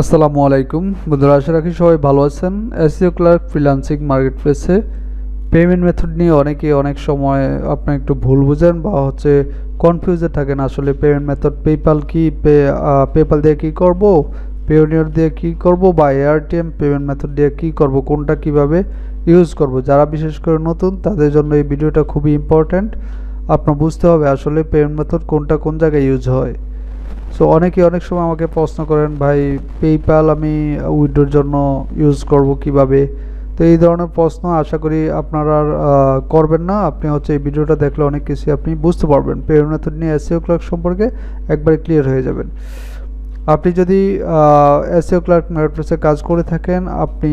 আসসালামু আলাইকুম। বন্ধুরা, আশা রাখি সবাই ভালো আছেন। এসিও ক্লার্ক ফ্রিলান্সিং মার্কেট প্লেসে পেমেন্ট মেথড নিয়ে অনেকে অনেক সময় আপনি একটু ভুল বুঝেন বা হচ্ছে কনফিউজে থাকেন, আসলে পেমেন্ট মেথড পেপাল কি, পে পেপাল দিয়ে কি করব পেওনিয়র দিয়ে কি করব বা এআরটিএম পেমেন্ট মেথড দিয়ে কি করব, কোনটা কীভাবে ইউজ করব, যারা বিশেষ করে নতুন তাদের জন্য এই ভিডিওটা খুবই ইম্পর্ট্যান্ট আপনার বুঝতে হবে আসলে পেমেন্ট মেথড কোনটা কোন জায়গায় ইউজ হয়। সো অনেকে অনেক সময় আমাকে প্রশ্ন করেন, ভাই পেপ্যাল আমি উইড্রোর জন্য ইউজ করব কীভাবে? তো এই ধরনের প্রশ্ন আশা করি আপনারা করবেন না। আপনি হচ্ছে এই ভিডিওটা দেখলে অনেক কিছু আপনি বুঝতে পারবেন। পেমেন্ট মেথড নিয়ে এসিও ক্লার্ক সম্পর্কে একবারে ক্লিয়ার হয়ে যাবেন। আপনি যদি এসিও ক্লার্ক মার্কেটপ্লেসে কাজ করে থাকেন, আপনি,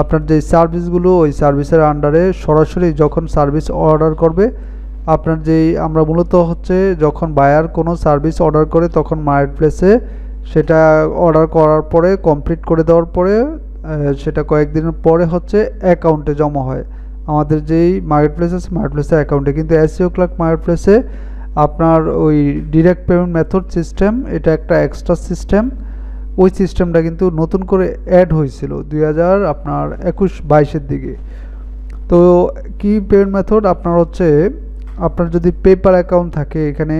আপনার যে সার্ভিসগুলো ওই সার্ভিসের আন্ডারে সরাসরি যখন সার্ভিস অর্ডার করবে আপনার যেই আমরা মূলত হচ্ছে যখন বায়ার কোনো সার্ভিস অর্ডার করে তখন মার্কেট প্লেসে সেটা অর্ডার করার পরে কমপ্লিট করে দেওয়ার পরে সেটা কয়েকদিনের পরে হচ্ছে অ্যাকাউন্টে জমা হয়। আমাদের যেই মার্কেট প্লেস আছে মার্কেট প্লেসের অ্যাকাউন্টে কিন্তু এসিও ক্লার্ক মার্কেট প্লেসে আপনার ওই ডিরেক্ট পেমেন্ট মেথড সিস্টেম এটা একটা এক্সট্রা সিস্টেম ওই সিস্টেমটা কিন্তু নতুন করে অ্যাড হয়েছিল দুই হাজার আপনার একুশ বাইশের দিকে। তো কি পেমেন্ট মেথড আপনার হচ্ছে আপনার যদি পেপার অ্যাকাউন্ট থাকে, এখানে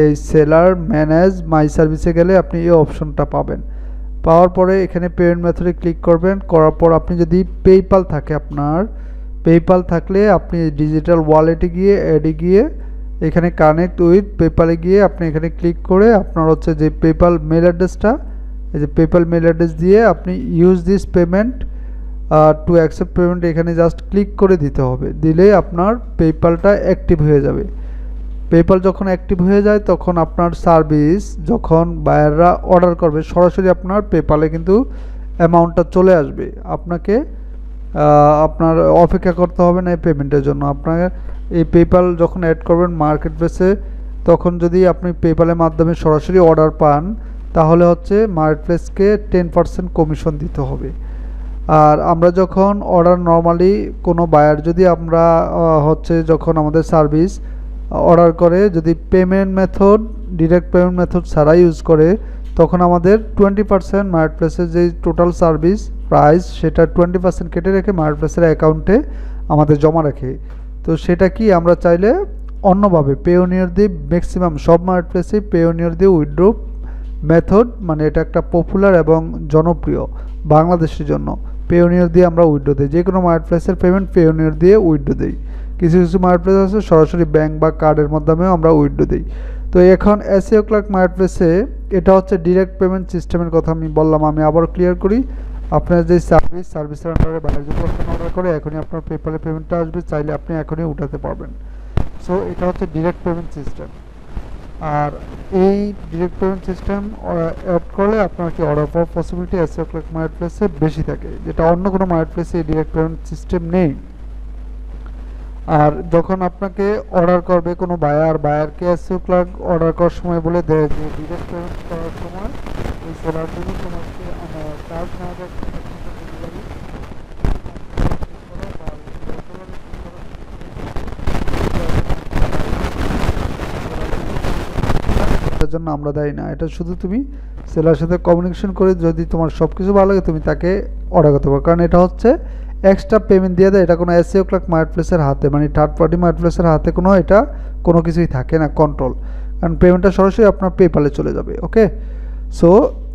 এই সেলার ম্যানেজ মাই সার্ভিসে গেলে আপনি এই অপশনটা পাবেন। পাওয়ার পরে এখানে পেমেন্ট মেথডে ক্লিক করবেন। করার পর আপনি যদি পেপাল থাকে আপনার পেপাল থাকলে আপনি ডিজিটাল ওয়ালেটে গিয়ে অ্যাডে গিয়ে, এখানে কানেক্ট উইথ পেপালে গিয়ে আপনি এখানে ক্লিক করে আপনার হচ্ছে যে পেপাল মেল অ্যাড্রেসটা এই যে পেপাল মেল অ্যাড্রেস দিয়ে আপনি use this payment to accept payment এখানে জাস্ট ক্লিক করে দিতে হবে। দিলেই আপনার পেপালটা অ্যাক্টিভ হয়ে যাবে। পেপাল যখন অ্যাক্টিভ হয়ে যায়, তখন আপনার সার্ভিস যখন বায়াররা অর্ডার করবে, সরাসরি আপনার পেপালে কিন্তু অ্যামাউন্টটা চলে আসবে। আপনাকে আপনার অপেক্ষা করতে হবে না এই পেমেন্টের জন্য। আপনার এই পেপাল যখন অ্যাড করবেন মার্কেট প্লেসে তখন যদি আপনি পেপালের মাধ্যমে সরাসরি অর্ডার পান, তাহলে হচ্ছে মার্কেট প্লেসকে টেন পার্সেন্ট কমিশন দিতে হবে। আর আমরা যখন অর্ডার নর্মালি কোনো বায়ার যদি আমরা হচ্ছে যখন আমাদের সার্ভিস অর্ডার করে, যদি payment method direct payment method ছাড়া ইউজ করে, তখন আমাদের টোয়েন্টি পার্সেন্ট মার্কেট প্লেসের যে টোটাল সার্ভিস প্রাইস সেটা টোয়েন্টি পার্সেন্ট কেটে রেখে মার্কেট প্লেসের অ্যাকাউন্টে আমাদের জমা রাখে। তো সেটা কি আমরা চাইলে অন্যভাবে পেওনিয়র দিয়ে ম্যাক্সিমাম সব মার্কেট প্লেসে পেওনিয়র দিয়ে উইথড্রো মেথড মানে এটা একটা পপুলার এবং জনপ্রিয় বাংলাদেশের জন্য। পেওনিয়র দিয়ে আমরা উইথড্রো দিই। যে কোনো মার্কেট প্লেসের পেমেন্ট পেওনিয়র দিয়ে উইথড্রো দিই। কিছু কিছু মার্কেট প্লেস আছে, সরাসরি ব্যাংক বা কার্ডের মাধ্যমেও আমরা উইথড্রো দিই। তো এখন এসিও ক্লার্ক মার্কেট প্লেসে এটা হচ্ছে ডিরেক্ট পেমেন্ট সিস্টেমের কথা আমি বললাম, আমি আবার ক্লিয়ার করি। আপনার যে সার্ভিস সার্ভিসের আন্ডারে বাইরে যদি অর্ডার করে, এখনই আপনার পেপারে পেমেন্টটা আসবে, চাইলে আপনি এখনই উঠাতে পারবেন। সো এটা হচ্ছে ডিরেক্ট পেমেন্ট সিস্টেম আর এই ডিরেক্ট পেমেন্ট সিস্টেম অ্যাড করলে আপনার কি অর্ডার পাওয়ার পসিবিলিটি ক্লার্ক মার্কেট প্লেসে বেশি থাকে, যেটা অন্য কোনো মার্কেট প্লেসে ডিরেক্ট পেমেন্ট সিস্টেম নেই। আর যখন আপনাকে অর্ডার করবে কোনো বায়ার বায়ারকে এসিও ক্লার্ক অর্ডার করার সময় বলে দেয় যে ডিরেক্ট পেমেন্ট করার সময় এই সেলার জন্য তোমাকে চার্জ না দেয় জন্য আমরা দেয় না। এটা শুধু তুমি সেলার সাথে কমিউনিকেশন করে যদি তোমার সব কিছু ভালো লাগে, তুমি তাকে অর্ডার করতে পারো। কারণ এটা হচ্ছে এক্সট্রা পেমেন্ট দিয়ে দেয়। এটা কোনো এসিও ক্লার্ক মার্কেট প্লেসের হাতে মানে থার্ড পার্টি মার্কেট প্লেসের হাতে কোনো, এটা কোনো কিছুই থাকে না কন্ট্রোল কারণ পেমেন্টটা সরাসরি আপনার পেপালে চলে যাবে ওকে সো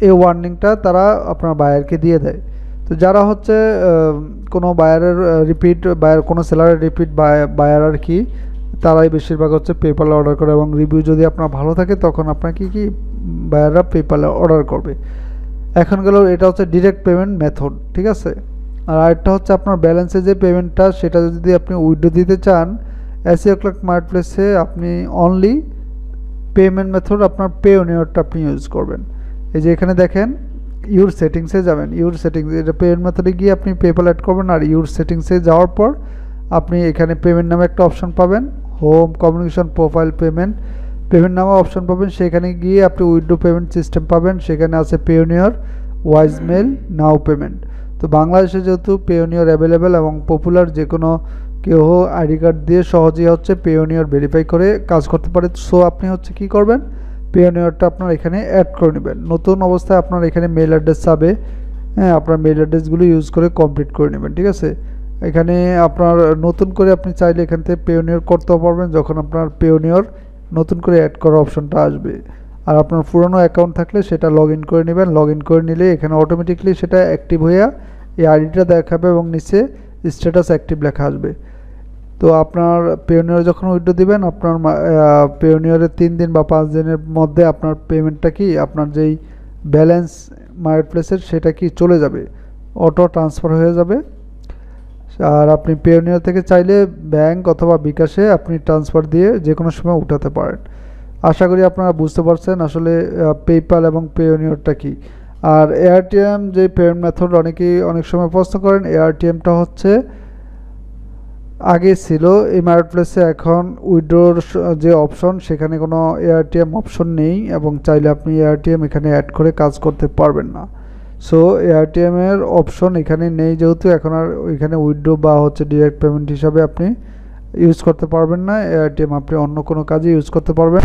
এই ওয়ার্নিংটা তারা আপনার বায়ারকে দিয়ে দেয়। তো যারা হচ্ছে কোনো বায়ারের রিপিট বায়ার কোনো সেলারের রিপিট বায়ার আর কি তারাই বেশিরভাগ হচ্ছে পেপালে অর্ডার করে এবং রিভিউ যদি আপনার ভালো থাকে, তখন আপনাকে কি বায়াররা পেপালে অর্ডার করবে। এখন গেল, এটা হচ্ছে ডিরেক্ট পেমেন্ট মেথড ঠিক আছে? আর আরেকটা হচ্ছে আপনার ব্যালেন্সে যে পেমেন্টটা সেটা যদি আপনি উইড্রো দিতে চান এসিও ক্লার্ক মার্কেট প্লেসে আপনি অনলি পেমেন্ট মেথড আপনার পে অনিয়রটা আপনি ইউজ করবেন। এই যে এখানে দেখেন ইউর সেটিংসে যাবেন। ইউর সেটিংস এটা পেমেন্ট মেথডে গিয়ে আপনি পেপাল অ্যাড করবেন, আর ইউর সেটিংসে যাওয়ার পর আপনি এখানে পেমেন্ট নামে একটা অপশন পাবেন। Home communication profile payment payment নামে অপশন পাবেন। সেখানে গিয়ে আপনি উইড্রো পেমেন্ট সিস্টেম পাবেন। সেখানে আছে Payoneer Wise mail now payment তো বাংলাদেশে যেহেতু পেওনিয়র অ্যাভেলেবেল এবং পপুলার যে কোনো কেউ আইডি কার্ড দিয়ে সহজেই হচ্ছে পেওনিয়র ভেরিফাই করে কাজ করতে পারে। সো আপনি হচ্ছে কি করবেন? পেওনিয়রটা আপনার এখানে অ্যাড করে নেবেন। নতুন অবস্থায় আপনার এখানে মেল অ্যাড্রেস চাবে হ্যাঁ আপনার মেল অ্যাড্রেসগুলো ইউজ করে কমপ্লিট করে নেবেন। ঠিক আছে? এখানে আপনার নতুন করে আপনি চাইলে এখান থেকে পেওনিয়র করতেও পারবেন, যখন আপনার পেওনিয়র নতুন করে অ্যাড করার অপশনটা আসবে। আর আপনার পুরনো অ্যাকাউন্ট থাকলে সেটা লগ করে নেবেন। লগ করে নিলে এখানে অটোমেটিকলি সেটা অ্যাক্টিভ হয়ে এই আইডিটা দেখাবে এবং নিচে স্ট্যাটাস অ্যাক্টিভ লেখা আসবে। তো আপনার পেওনিয়র যখন উইড্রো দিবেন, আপনার পেওনিয়রের তিন দিন বা পাঁচ দিনের মধ্যে আপনার পেমেন্টটা কি, আপনার যেই ব্যালেন্স মার্কেট প্লেসের সেটা কি চলে যাবে? অটো ট্রান্সফার হয়ে যাবে। আর আপনি পেওনিয়র থেকে চাইলে ব্যাংক অথবা বিকাশে আপনি ট্রান্সফার দিয়ে যে কোনো সময় উঠাতে পারেন। আশা করি আপনারা বুঝতে পারছেন আসলে পেপাল এবং পেওনিয়রটা কি। আর এআরটিএম যে পেমেন্ট মেথড অনেকেই অনেক সময় প্রশ্ন করেন এআরটিএমটা হচ্ছে আগে ছিল, এই মার্কেট প্লেসে এখন উইড্রোর যে অপশন সেখানে কোনো এআরটিএম অপশন নেই এবং চাইলে আপনি এআরটিএম এখানে অ্যাড করে কাজ করতে পারবেন না। সো এআরটিএমের অপশন এখানে নেই যেহেতু এখন আর এখানে উইড্রো বা হচ্ছে ডিরেক্ট পেমেন্ট হিসাবে আপনি ইউজ করতে পারবেন না। এআরটিএম আপনি অন্য কোনো কাজে ইউজ করতে পারবেন।